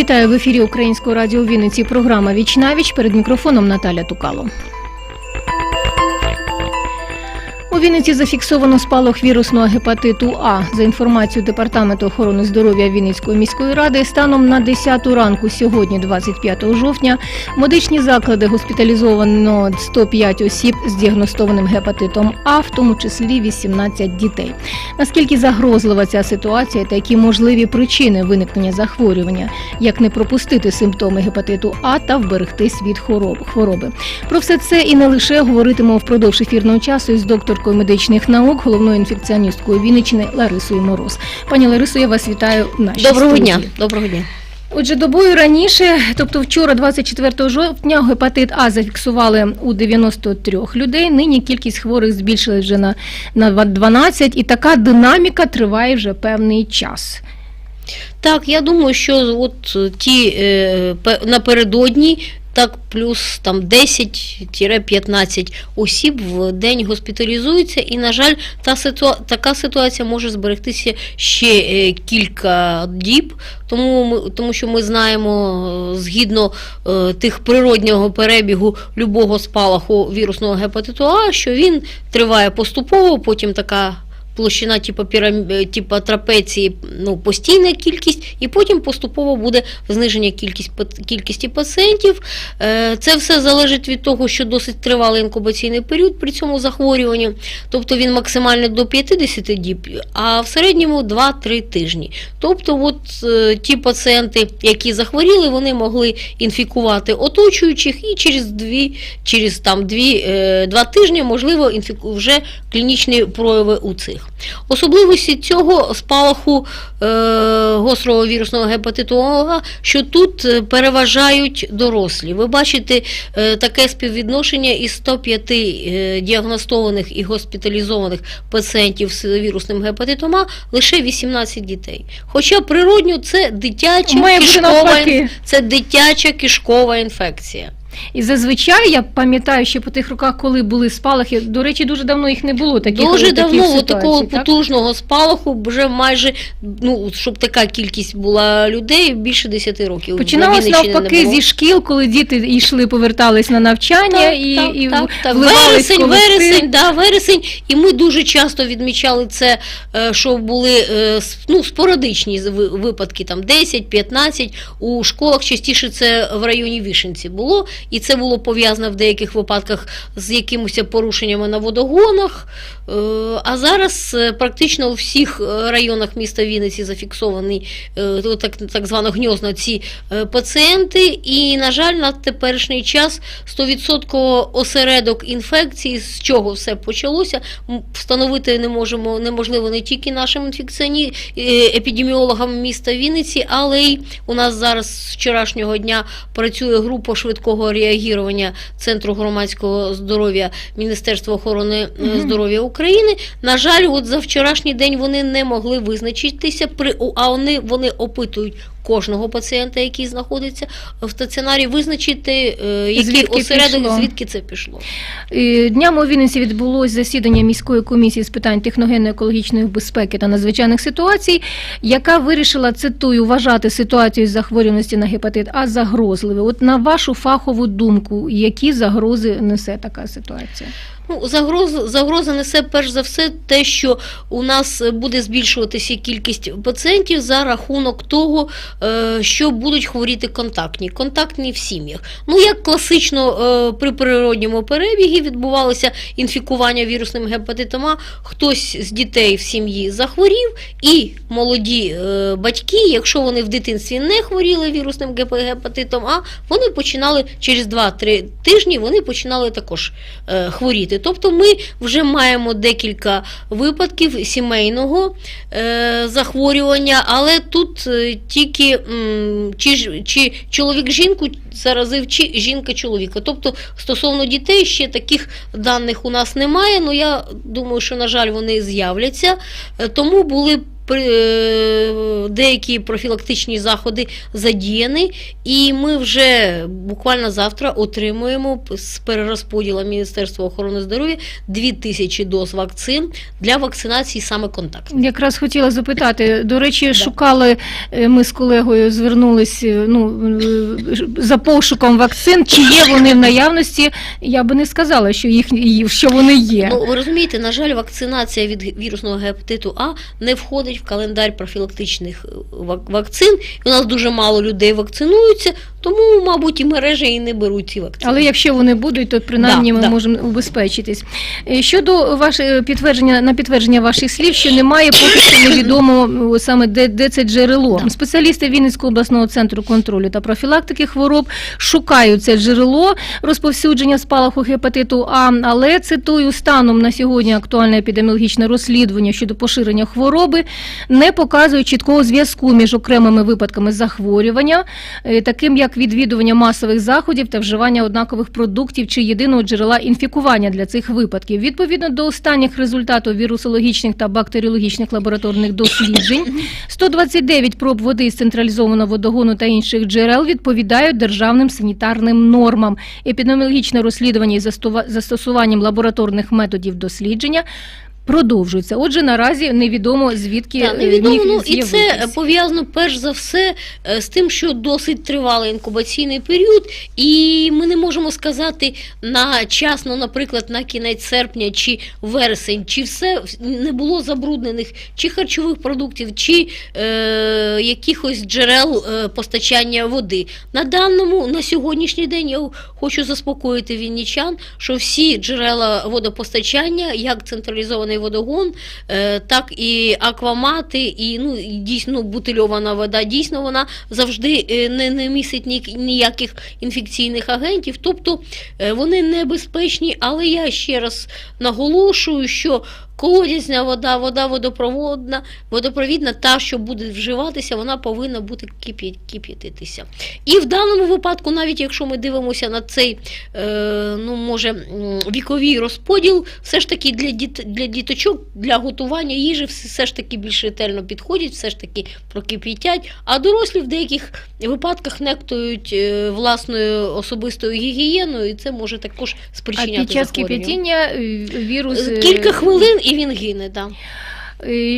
Вітаю в ефірі Українського радіо Вінниці. Програма Віч навіч перед мікрофоном Наталя Тукало. Вінниці зафіксовано спалах вірусного гепатиту А. За інформацією Департаменту охорони здоров'я Вінницької міської ради, станом на 10 ранку сьогодні, 25 жовтня, медичні заклади госпіталізовано 105 осіб з діагностованим гепатитом А, в тому числі 18 дітей. Наскільки загрозлива ця ситуація та які можливі причини виникнення захворювання, як не пропустити симптоми гепатиту А та вберегтись від хвороб- хвороби. Про все це і не лише говоритимемо впродовж ефірного часу із докторкою медичних наук, головною інфекціоністкою Вінниччини Ларисою Мороз. Пані Ларисо, я вас вітаю в нашій Доброго студії. дня. Доброго дня. Отже, добою раніше, тобто вчора, 24 жовтня, гепатит А зафіксували у 93 людей. Нині кількість хворих збільшилась вже на, на 12, і така динаміка триває вже певний час. Так, я думаю, що от ті е, напередодні. Так, плюс там 10-15 осіб в день госпіталізуються, і, на жаль, та ситуа- така ситуація може зберегтися ще е, кілька діб, тому, ми, тому що ми знаємо, е, згідно е, тих природнього перебігу любого спалаху вірусного гепатиту А, що він триває поступово, потім така площина типу, пірам... е, типу трапеції ну, постійна кількість, і потім поступово буде зниження кількість, кількості пацієнтів. Е, Це все залежить від того, що досить тривалий інкубаційний період при цьому захворюванні, тобто він максимально до 50 діб, а в середньому 2-3 тижні. Тобто, от е, ті пацієнти, які захворіли, вони могли інфікувати оточуючих, і через дві, через там дві, е, два тижні можливо інфіку... вже клінічні прояви у цих. Особливості цього спалаху е, гострого вірусного гепатиту А, що тут е, переважають дорослі. Ви бачите е, таке співвідношення із 105 е, діагностованих і госпіталізованих пацієнтів з вірусним гепатитом А лише 18 дітей. Хоча природньо це дитяча кишкова, це дитяча кишкова інфекція. І зазвичай я пам'ятаю, що по тих роках, коли були спалахи, до речі, дуже давно їх не було. Таких, Дуже таких давно ситуацій, такого так? потужного спалаху вже майже ну щоб така кількість була людей більше 10 років. Починалось навпаки зі шкіл, коли діти йшли, повертались на навчання Так, і, так, і так, так. Вересень, вересень, да, вересень. І ми дуже часто відмічали це, е, що були е, ну, спорадичні випадки, там 10-15. У школах частіше це в районі Вішенці було, і це було пов'язано в деяких випадках з якимось порушеннями на водогонах. Е, А зараз е, практично у всіх е, районах міста Вінниці зафіксовані так, так звано гньозно ці пацієнти. І, на жаль, на теперішній час 100% осередок інфекції, з чого все почалося, встановити не можемо неможливо не тільки нашим інфекціоні епідеміологам міста Вінниці, але й у нас зараз з вчорашнього дня працює група швидкого реагування Центру громадського здоров'я Міністерства охорони е, здоров'я України. На жаль, от за вчорашній день вони не могли визначитися, при а вони, вони опитують кожного пацієнта, який знаходиться в стаціонарі, визначити, е, який Звідки осередок, пішло? звідки це пішло. Е, Днями у Вінниці відбулось засідання міської комісії з питань техногенно-екологічної безпеки та надзвичайних ситуацій, яка вирішила, цитую, вважати ситуацію з захворюваності на гепатит А загрозливою. От на вашу фахову думку, які загрози несе така ситуація? Ну, загроза, загроза несе перш за все те, що у нас буде збільшуватися кількість пацієнтів за рахунок того, е, що будуть хворіти контактні, контактні в сім'ях. Ну, як класично е, при природньому перебігі відбувалося інфікування вірусним гепатитом А, хтось з дітей в сім'ї захворів, і молоді е, батьки, якщо вони в дитинстві не хворіли вірусним гепатитом А, вони починали через 2-3 тижні вони починали також е, хворіти. Тобто ми вже маємо декілька випадків сімейного е, захворювання, але тут е, тільки м, чи, чи чоловік жінку заразив, чи жінка чоловіка. Тобто стосовно дітей ще таких даних у нас немає. Ну я думаю, що на жаль вони з'являться. Е, Тому були деякі профілактичні заходи задіяні, і ми вже буквально завтра отримуємо з перерозподілу Міністерства охорони здоров'я 2000 доз вакцин для вакцинації саме контактних. Якраз хотіла запитати. До речі, шукали е, ми з колегою, звернулись е, ну, е, за пошуком вакцин. Чи є вони в наявності? Я би не сказала, що їх що вони є. Ну, ви розумієте, на жаль, вакцинація від вірусного гепатиту А не входить календар профілактичних е, вакцин. І у нас дуже мало людей вакцинуються, тому, мабуть, і мережі і не беруть ці вакцини. Але якщо вони будуть, то принаймні Да, ми да. можемо убезпечитись. Е, Щодо ваше підтвердження на підтвердження ваших слів, що немає поки що невідомо саме де, де це джерело. Да. Спеціалісти Вінницького обласного центру контролю та профілактики хвороб шукають це джерело розповсюдження спалаху гепатиту А, але цитую станом на сьогодні актуальне епідеміологічне розслідування щодо поширення хвороби не показує чіткого зв'язку між окремими випадками захворювання, е, таким як відвідування масових заходів та вживання однакових продуктів чи єдиного джерела інфікування для цих випадків. Відповідно до останніх результатів вірусологічних та бактеріологічних лабораторних досліджень, 129 проб води з централізованого водогону та інших джерел відповідають державним санітарним нормам. Епідеміологічне розслідування із застосуванням лабораторних методів дослідження. Продовжується. Отже, наразі невідомо звідки Так, е, невідомо, ну, і це пов'язано перш за все е, з тим, що досить тривалий інкубаційний період, і ми не можемо сказати на час, ну, наприклад, на кінець серпня чи вересень, чи все не було забруднених чи харчових продуктів, чи е, якихось джерел е, постачання води. На даному, на сьогоднішній день я хочу заспокоїти віннічан, що всі джерела водопостачання, як централізований водогон, е, так і аквамати, і ну дійсно бутильована вода. Дійсно, вона завжди е, не, не містить ніяких інфекційних агентів. Тобто е, вони небезпечні, але я ще раз наголошую, що колодязня вода, вода водопроводна, водопровідна, та, що буде вживатися, вона повинна бути кип'я- кип'ятитися. І в даному випадку, навіть якщо ми дивимося на цей, е, ну може, віковий розподіл, все ж таки для, діт, для діточок, для готування їжі все, ж таки більш ретельно підходять, все ж таки прокип'ятять, а дорослі в деяких випадках нектують е, власною особистою гігієною, і це може також А спричиняти під час кип'ятіння е, вірус Кілька хвилин і він гине, так. Е,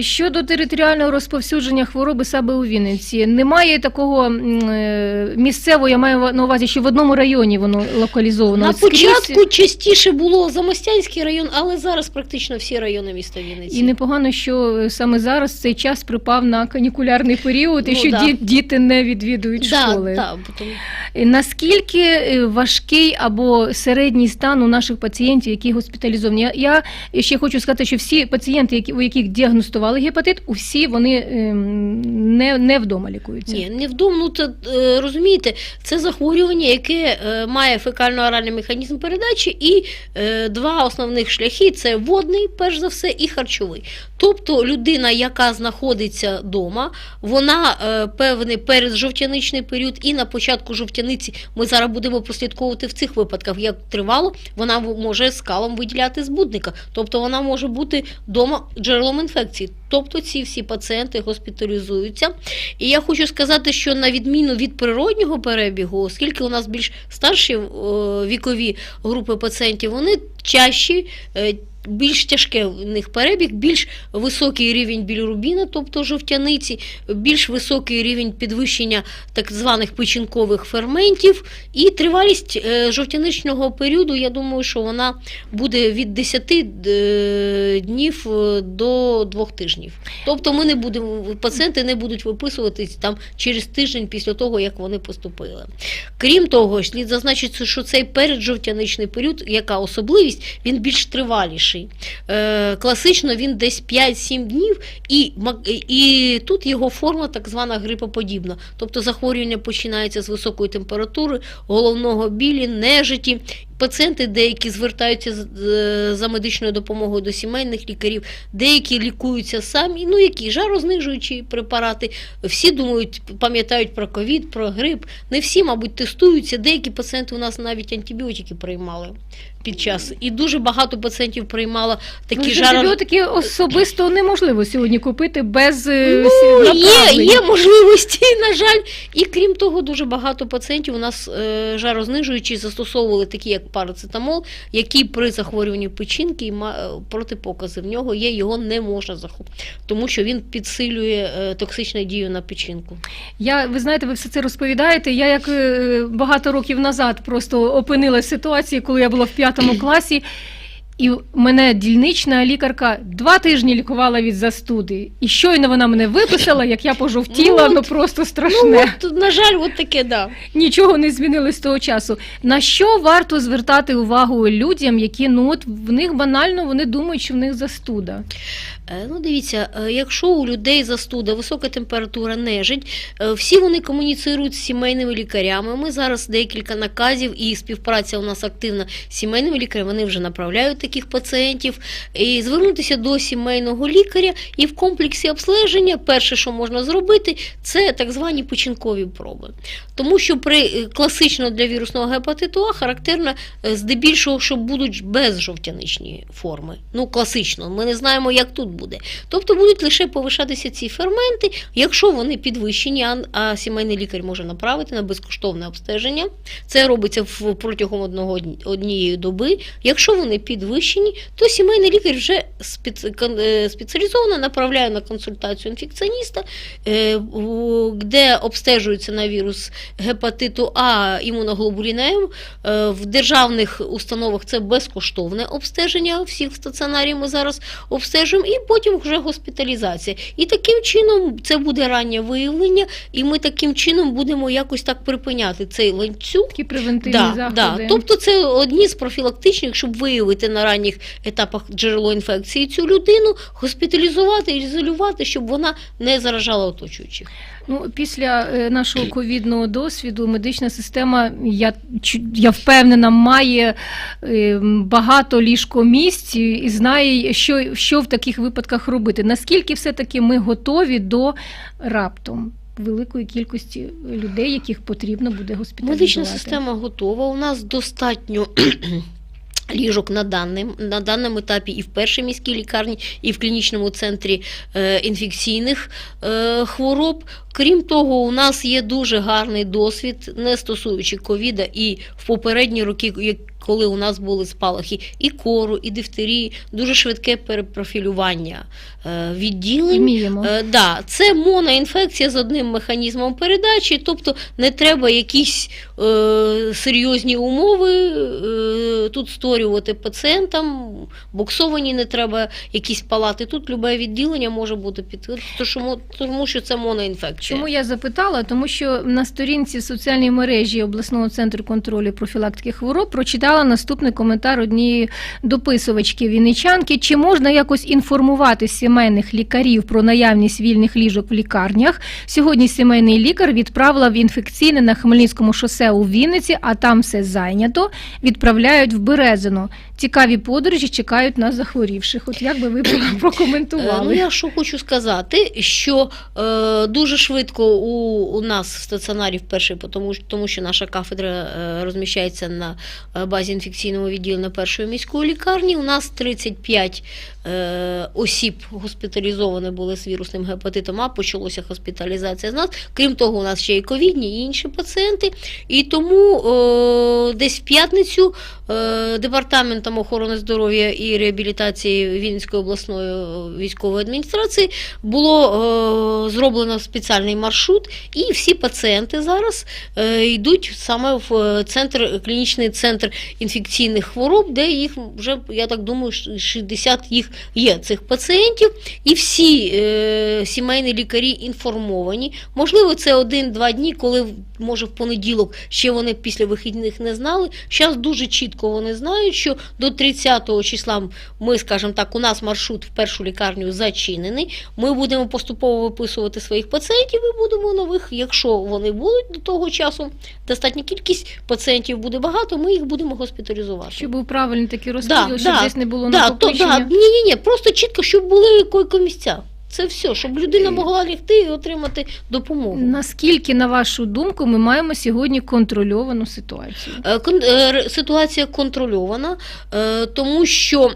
Щодо територіального розповсюдження хвороби саме у Вінниці, немає такого е, місцевого, я маю на увазі, що в одному районі воно локалізовано. На початку частіше було Замостянський район, але зараз практично всі райони міста Вінниці. І непогано, що е, саме зараз цей час припав на канікулярний період, і Ну, що да. ді- діти не відвідують школи. Да, да, тому- Е, Наскільки е, важкий або середній стан у наших пацієнтів, які госпіталізовані? Я, ще хочу сказати, що всі пацієнти, які, у яких діагностували гепатит, усі вони ем, не, не вдома лікуються. Ні, не вдома, ну це е, розумієте, це захворювання, яке е, має фекально-оральний механізм передачі, і е, два основних шляхи це водний, перш за все, і харчовий. Тобто людина, яка знаходиться вдома, вона певний переджовтяничний період, і на початку жовтяниці ми зараз будемо прослідковувати в цих випадках, як тривало, вона може скалом виділяти збудника. Тобто вона може бути вдома джерелом інфекції. Тобто ці всі пацієнти госпіталізуються. І я хочу сказати, що на відміну від природнього перебігу, оскільки у нас більш старші е, вікові групи пацієнтів, вони чащі. Більш тяжке в них перебіг, більш високий рівень білірубіна, тобто жовтяниці, більш високий рівень підвищення так званих печінкових ферментів, і тривалість е, жовтяничного періоду, я думаю, що вона буде від 10 е, днів е, до 2 тижнів. Тобто ми не будемо, пацієнти не будуть виписуватись там через тиждень після того, як вони поступили. Крім того, слід зазначити, що цей переджовтяничний період, яка особливість, він більш триваліший. Е, класично він десь 5-7 днів, і, і тут його форма так звана грипоподібна. Тобто захворювання починається з високої температури, головного білі, нежиті. Пацієнти деякі звертаються за медичною допомогою до сімейних лікарів, деякі лікуються самі. Ну які жарознижуючі препарати. Всі думають, пам'ятають про ковід, про грип. Не всі, мабуть, тестуються. Деякі пацієнти у нас навіть антибіотики приймали під час. І дуже багато пацієнтів приймало Ну, такі ж жаро... антибіотики особисто неможливо сьогодні купити без е, Ну, є, є можливості, на жаль. І крім того, дуже багато пацієнтів у нас е, жарознижуючі застосовували такі, як парацетамол, який при захворюванні печінки е, протипокази в нього є, його не можна захопити, тому що він підсилює е, токсичну дію на печінку. Я, ви знаєте, ви все це розповідаєте. Я як е, багато років назад просто опинилася в ситуації, коли я була в п'ятому класі. І мене дільнична лікарка два тижні лікувала від застуди. І щойно вона мене виписала, як я пожовтіла, Ну, ну, просто Ну, страшне. от, на жаль, от таке, да. Нічого не змінилось з того часу. На що варто звертати увагу людям, які ну от в них банально вони думають, що в них застуда. Е, Ну, дивіться, е, якщо у людей застуда, висока температура, нежить, е, всі вони комуніцирують з сімейними лікарями. Ми зараз декілька наказів і співпраця у нас активна з сімейними лікарями. Вони вже направляють таких пацієнтів. І звернутися до сімейного лікаря і в комплексі обстеження, перше, що можна зробити, це так звані печінкові проби. Тому що при е, класично для вірусного гепатиту А характерно е, здебільшого, що будуть безжовтяничні форми. Ну, класично, ми не знаємо, як тут буде. Тобто будуть лише повишатися ці ферменти, якщо вони підвищені, а, а сімейний лікар може направити на безкоштовне обстеження. Це робиться протягом одного однієї доби. Якщо вони підвищені, то сімейний лікар вже е, спеціалізовано направляє на консультацію інфекціоніста, е, де обстежується на вірус гепатиту А імуноглобуліна М. Е, В державних установах це безкоштовне обстеження. Всіх в стаціонарі ми зараз обстежуємо, і потім вже госпіталізація. І таким чином це буде раннє виявлення, і ми таким чином будемо якось так припиняти цей ланцюг. Такі превентивні Да, заходи. да. Тобто це одні з профілактичних, щоб виявити на ранніх етапах джерело інфекції цю людину, госпіталізувати, ізолювати, щоб вона не заражала оточуючих. Ну, після е, нашого ковідного досвіду медична система, я, я впевнена, має е, багато ліжкомісць і і знає, що, що в таких випадках робити. Наскільки все-таки ми готові до раптом великої кількості людей, яких потрібно буде госпіталізувати? Медична система готова. У нас достатньо. Ліжок на даним на даному етапі і в першій міській лікарні, і в клінічному центрі е, інфекційних е, хвороб. Крім того, у нас є дуже гарний досвід, не стосуючи ковіда, і в попередні роки, коли у нас були спалахи і кору, і дифтерії, дуже швидке перепрофілювання е, відділень. Е, да, це моноінфекція з одним механізмом передачі, тобто не треба якісь е, серйозні умови е, тут створювати пацієнтам, боксовані не треба якісь палати. Тут любе відділення може бути під тому, тому що це моноінфекція. Чому я запитала? Тому що на сторінці в соціальній мережі обласного центру контролю профілактики хвороб прочитала наступний коментар однієї дописувачки вінничанки. Чи можна якось інформувати сімейних лікарів про наявність вільних ліжок в лікарнях? Сьогодні сімейний лікар відправила в інфекційне на Хмельницькому шосе у Вінниці, а там все зайнято. Відправляють в Березино. Цікаві подорожі чекають на захворівших. От як би ви Е, прокоментували? Ну, я що хочу сказати, що е, дуже швидко у, у нас в стаціонарі вперше, тому, тому що наша кафедра е, розміщається на е, базі інфекційного відділення першої міської лікарні. У нас 35 е, осіб госпіталізовані були з вірусним гепатитом, а почалася госпіталізація з нас. Крім того, у нас ще і ковідні, і інші пацієнти. І тому е, десь в п'ятницю е, департаментом охорони здоров'я і реабілітації Вінницької обласної е, військової адміністрації було е, зроблено спеціальний маршрут, і всі пацієнти зараз е, йдуть саме в центр, клінічний центр інфекційних хвороб, де їх вже, я так думаю, 60 їх є цих пацієнтів, і всі сімейні лікарі інформовані. Можливо, це один-два дні, коли може в понеділок ще вони після вихідних не знали. Зараз дуже чітко вони знають, що До 30 числа ми, скажімо так, у нас маршрут в першу лікарню зачинений. Ми будемо поступово виписувати своїх пацієнтів і будемо нових, якщо вони будуть до того часу, достатня кількість пацієнтів буде багато, ми їх будемо госпіталізувати. Щоб був правильний такий розподіл, Да, щоб да, десь не було Да, то, накопичення. да, ні, ні, ні, просто чітко, щоб були койко-місця. Це все, щоб людина могла лягти і отримати допомогу. Наскільки, на вашу думку, ми маємо сьогодні контрольовану ситуацію? Е, е, Ситуація контрольована, е, тому що.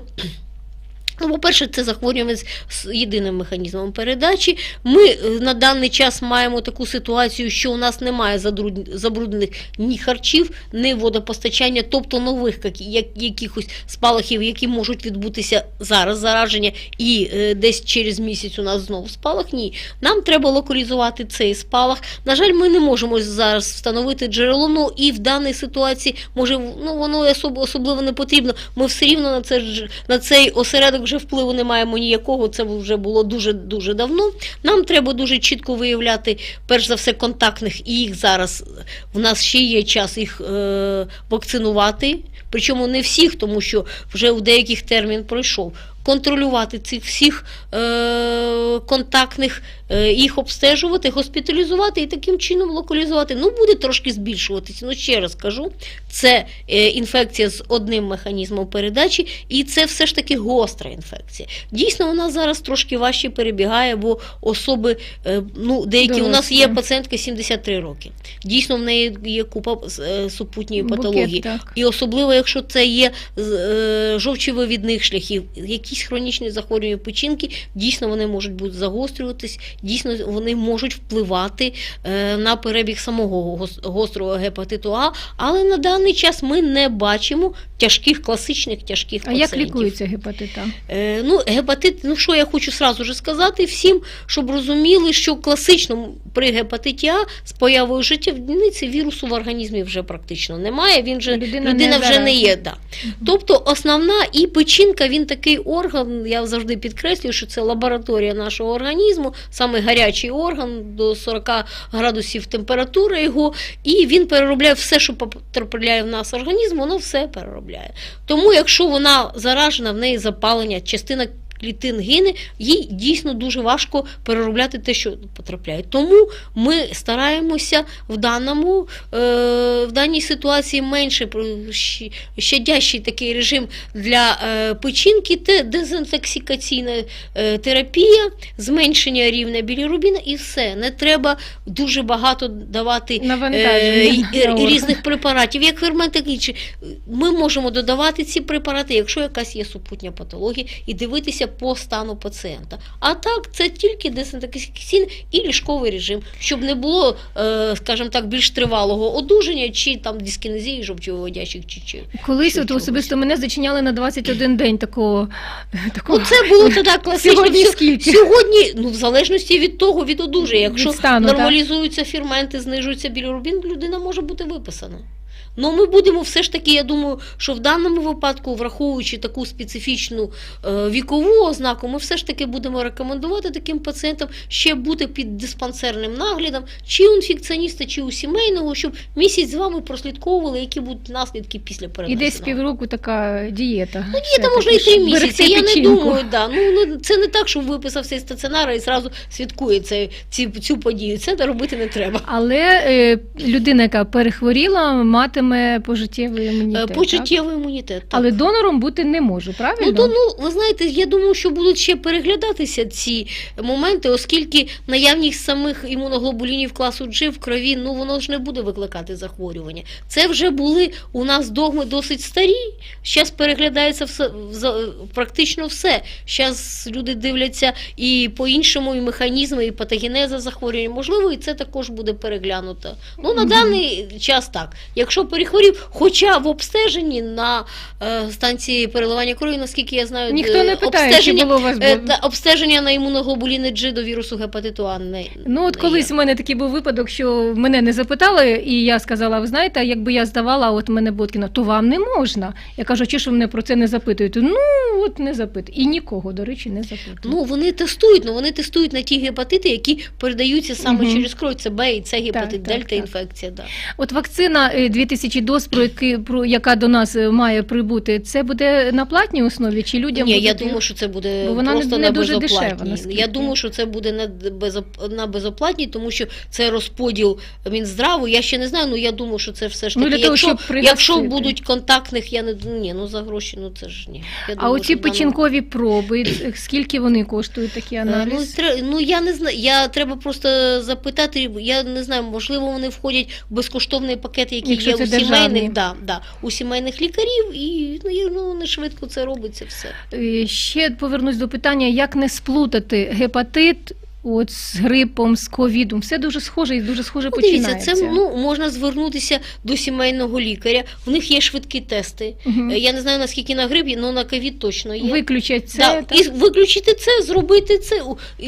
Ну, по-перше, це захворювання з єдиним механізмом передачі. Ми е, на даний час маємо таку ситуацію, що у нас немає забруднених ні харчів, ні водопостачання, тобто нових якихось спалахів, які можуть відбутися зараз зараження, і е, десь через місяць у нас знову спалах. Ні, нам треба локалізувати цей спалах. На жаль, ми не можемо зараз встановити джерело. Ну і в даній ситуації може ну воно особ- особливо не потрібно. Ми все рівно на це на цей осередок вже впливу не маємо ніякого. Це вже було дуже дуже давно. Нам треба дуже чітко виявляти, перш за все, контактних, і їх зараз в нас ще є час їх е, вакцинувати. Причому не всіх, тому що вже у деяких термін пройшов. Контролювати цих всіх е, контактних, їх обстежувати, госпіталізувати і таким чином локалізувати. Ну, буде трошки збільшуватися. Ну, ще раз кажу, це е, інфекція з одним механізмом передачі, і це все ж таки гостра інфекція. Дійсно, вона зараз трошки важче перебігає, бо особи, е, ну, деякі у нас є пацієнтка 73 роки. Дійсно, в неї є купа е, супутньої патології. І особливо, якщо це є е, жовчовивідних шляхів, якісь хронічні захворювання печінки, дійсно вони можуть бути загострюватись, дійсно вони можуть впливати е, на перебіг самого гострого гепатиту А, але на даний час ми не бачимо тяжких, класичних тяжких А як лікується гепатит А? Е, ну, гепатит, ну що я хочу сразу же сказати всім, щоб розуміли, що класично при гепатиті А з появою життєвідниці вірусу в організмі вже практично немає. Він же Людина людина, не вже не є. Да. Тобто основна і печінка, він такий орган, я завжди підкреслюю, що це лабораторія нашого організму, саме гарячий орган до 40 градусів температури його, і він переробляє все, що потрапляє в нас організм, воно все переробляє. Тому, якщо вона заражена, в неї запалення, частина клітин гине, їй дійсно дуже важко переробляти те, що потрапляє. Тому ми стараємося в даному е, в даній ситуації менше щадящий такий режим для е, печінки, те дезінтоксикаційна е, терапія, зменшення рівня білірубіна і все. Не треба дуже багато давати різних препаратів, як ферменти інші. Ми можемо додавати ці препарати, якщо якась є супутня патологія, і дивитися по стану пацієнта. А так, це тільки дезінтоксикаційний і ліжковий режим, щоб не було, е, скажімо так, більш тривалого одужання чи там дискінезії жовчовиводящих чи, чи Колись от особисто мене зачиняли на 21 день такого. такого. Ну, це було тоді класично. Сьогодні скільки? Сьогодні, ну, в залежності від того, від одужання. Якщо Від стану, нормалізуються ферменти, знижується білірубін, людина може бути виписана. Ну, ми будемо все ж таки, я думаю, що в даному випадку, враховуючи таку специфічну е, вікову ознаку, ми все ж таки будемо рекомендувати таким пацієнтам ще бути під диспансерним наглядом, чи у інфекціоніста, чи у сімейного, щоб місяць з вами прослідковували, які будуть наслідки після І десь півроку така дієта. Ну, дієта можна і три місяці. Я не думаю, да. ну, ну це не так, що виписав цей стаціонар і зразу святкує це, ці, цю подію. Це робити не треба. Але е, людина, яка перехворіла, матиме пожиттєвий Е, імунітет. так? Імунітет. так. Але донором бути не можу, правильно? Ну, то, ну, ви знаєте, я думаю, що будуть ще переглядатися ці моменти, оскільки наявність самих імуноглобулінів класу G в крові, ну воно ж не буде викликати захворювання. Це вже були у нас догми досить старі. Зараз переглядається все, практично все. Зараз люди дивляться і по-іншому, і механізми, і патогенеза захворювання. Можливо, і це також буде переглянуто. Ну, на даний час так. Якщо перехворів, хоча в обстеженні на е, станції переливання крові, наскільки я знаю, Ніхто е, не питає, чи було у вас е, та, обстеження на імуноглобуліни G до вірусу гепатиту А не Ну, от не колись є. в мене такий був випадок, що мене не запитали, і я сказала: ви знаєте, якби я здавала, от мене Боткіна, то вам не можна. Я кажу, чи ж ви мене про це не запитуєте? Ну, от не запитують. І нікого, до речі, не запитують. Ну, вони тестують, ну вони тестують на ті гепатити, які передаються саме Мгм. через кров. Це Б і С гепатит, Так, так, дельта так. інфекція. Да. От вакцина е, тисячі доз, про які про яка до нас е, має прибути, це буде на платній основі чи людям Ні, буде я думаю, що це буде Бо вона просто не на дуже дешева, наскільки. Я думаю, що це буде на, безоп... на безоплатній, тому що це розподіл Мінздраву. Я ще не знаю, ну я думаю, що це все ж Ну, таки. для того, якщо, якщо будуть контактних, я не ні, ну за гроші, ну це ж ні. Я А думаю, оці печінкові проби, скільки вони коштують такий Е, Ну, аналіз? ну я не знаю. Я треба просто запитати. Я не знаю, можливо, вони входять в безкоштовний пакет, який Якщо є у сімейних, да, да, у сімейних лікарів, і ну, ну не швидко це робиться все. Ще повернусь до питання, як не сплутати гепатит от з грипом, з ковідом. Все дуже схоже і дуже схоже Ну, дивіться, починається. це ну можна звернутися до сімейного лікаря. В них є швидкі тести. Е, Я не знаю наскільки на грип, але на ковід точно є. Виключать це. Да, так? і виключити це, зробити це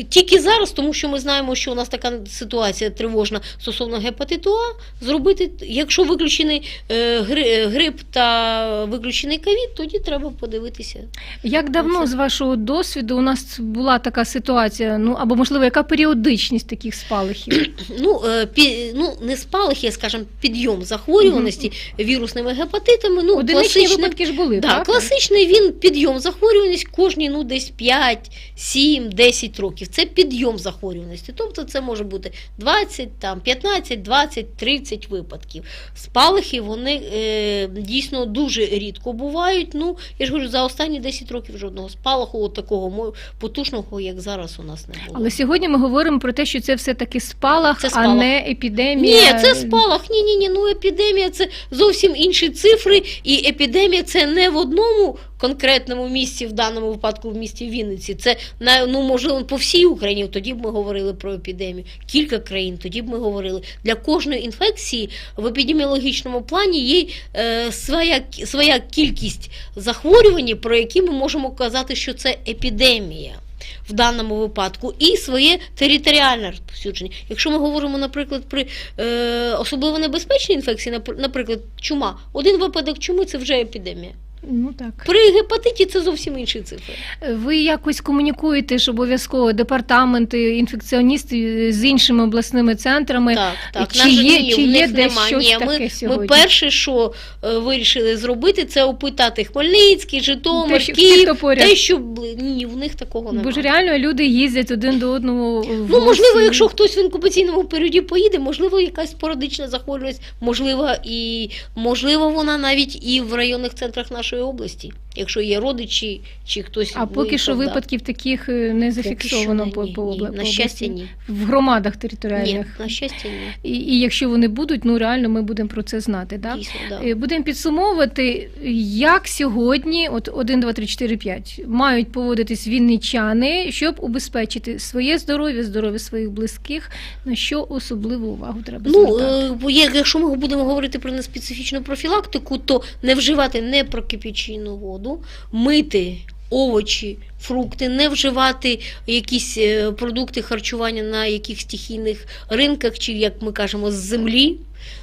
тільки зараз, тому що ми знаємо, що у нас така ситуація тривожна стосовно гепатиту А. Зробити, якщо виключений е, е, грип та виключений ковід, тоді треба подивитися. Як давно, Це- з вашого досвіду, у нас була така ситуація? Ну або можливо, яка періодичність таких спалахів? Ну, е, пі, ну не спалахи, а скажімо, підйом захворюваності вірусними гепатитами. Ну, Одиничні класичний, випадки ж були, Да, так? класичний він підйом захворюваності кожні ну, десь 5, 7, 10 років. Це підйом захворюваності. Тобто це може бути 20, там, 15, 20, 30 випадків. Спалахи вони е, дійсно дуже рідко бувають. Ну, я ж говорю, за останні 10 років жодного спалаху от такого потужного, як зараз у нас не було. Але сьогодні ми говоримо про те, що це все таки спалах, Це а не епідемія. Ні, це спалах. Ні, ні, ні. Ну епідемія це зовсім інші цифри, і епідемія це не в одному конкретному місці, в даному випадку в місті Вінниці. Це на ну можливо по всій Україні. Тоді б ми говорили про епідемію. Кілька країн. Тоді б ми говорили для кожної інфекції в епідеміологічному плані є е, своя своя кількість захворювань, про які ми можемо казати, що це епідемія в даному випадку, і своє територіальне розповсюдження. Якщо ми говоримо, наприклад, при е, особливо небезпечній інфекції, напр- наприклад, чума, один випадок чуми це вже епідемія. Ну так. При гепатиті це зовсім інші цифри. Ви якось комунікуєте ж обов'язково департаменти, інфекціоністи з іншими обласними центрами. Так, так. Чи На жаль, є- ні, чи в є них десь нема. щось Ні, таке ми, ми перше, що е, вирішили зробити, це опитати Хмельницький, Житомир, Те, що- Київ, хто поряд. те, що бли- ні, в них такого немає. Бо ж реально люди їздять один до одного. в Ну, можливо, гості. якщо хтось в інкубаційному періоді поїде, можливо, якась спорадична захворюваність, можливо, і можливо, вона навіть і в районних центрах нашої області, якщо є родичі чи хтось. А поки що да. випадків таких е, не зафіксовано по, ні, по, ні, обла- на щастя, області. ні. в громадах Ні, територіальних. на щастя, ні. І, і якщо вони будуть, ну реально ми будемо про це знати. Да? Дійсно, да. Е, Будемо підсумовувати, як сьогодні, от 1, 2, 3, 4, 5, мають поводитись вінничани, щоб убезпечити своє здоров'я, здоров'я своїх близьких, на що особливу увагу треба Ну, звертати. бо якщо ми будемо говорити про неспецифічну профілактику, то не вживати не прокипячену воду, мити овочі, фрукти, не вживати якісь е, продукти харчування на яких стихійних ринках, чи, як ми кажемо, з землі.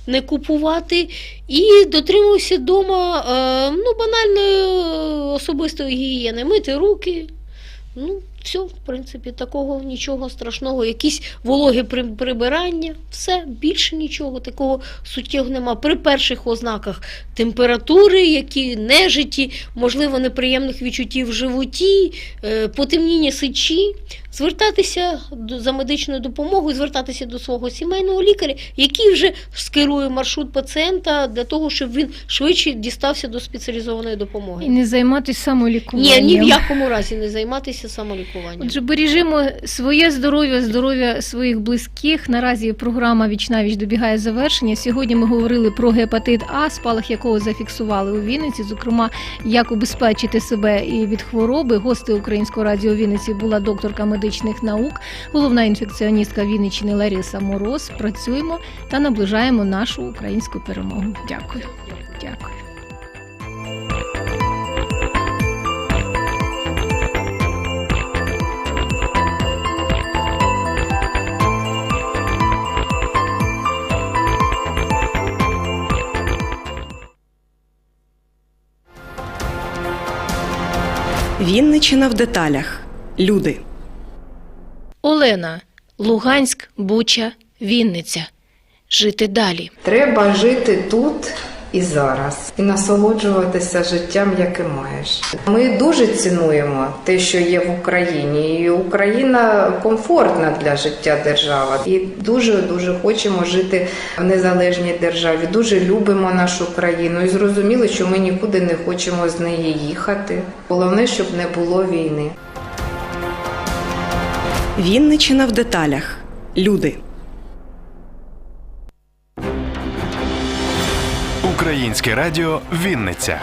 Не купувати і дотримуюся вдома е, ну, банальної е, особистої гігієни, мити руки. Ну, все, в принципі, такого нічого страшного. Якісь вологі прибирання, все, більше нічого такого суттєвого нема. При перших ознаках температури, які нежиті, можливо, неприємних відчуттів в животі, е, потемніння сечі, звертатися до- за медичною допомогою, звертатися до свого сімейного лікаря, який вже скерує маршрут пацієнта для того, щоб він швидше дістався до спеціалізованої допомоги. І не займатися самолікуванням. Ні, ні в якому разі не займатися самолікуванням. Отже, бережімо своє здоров'я, здоров'я своїх близьких. Наразі програма «Вічнавіч» добігає завершення. Сьогодні ми говорили про гепатит А, спалах якого зафіксували у Вінниці. Зокрема, як убезпечити себе і від хвороби. Гости Українського радіо Вінниці була докторка медичних наук, головна інфекціоністка Вінниччини Лариса Мороз. Працюємо та наближаємо нашу українську перемогу. Дякую. Дякую. Вінничина в деталях. Люди. Олена, Луганськ, Буча, Вінниця. Жити далі. Треба жити тут і зараз, і насолоджуватися життям, яке маєш. Ми дуже цінуємо те, що є в Україні, і Україна комфортна для життя держава. І дуже дуже хочемо жити в незалежній державі. Дуже любимо нашу країну і зрозуміли, що ми нікуди не хочемо з неї їхати. Головне, щоб не було війни. Вінничина в деталях. Люди. Українське радіо Вінниця.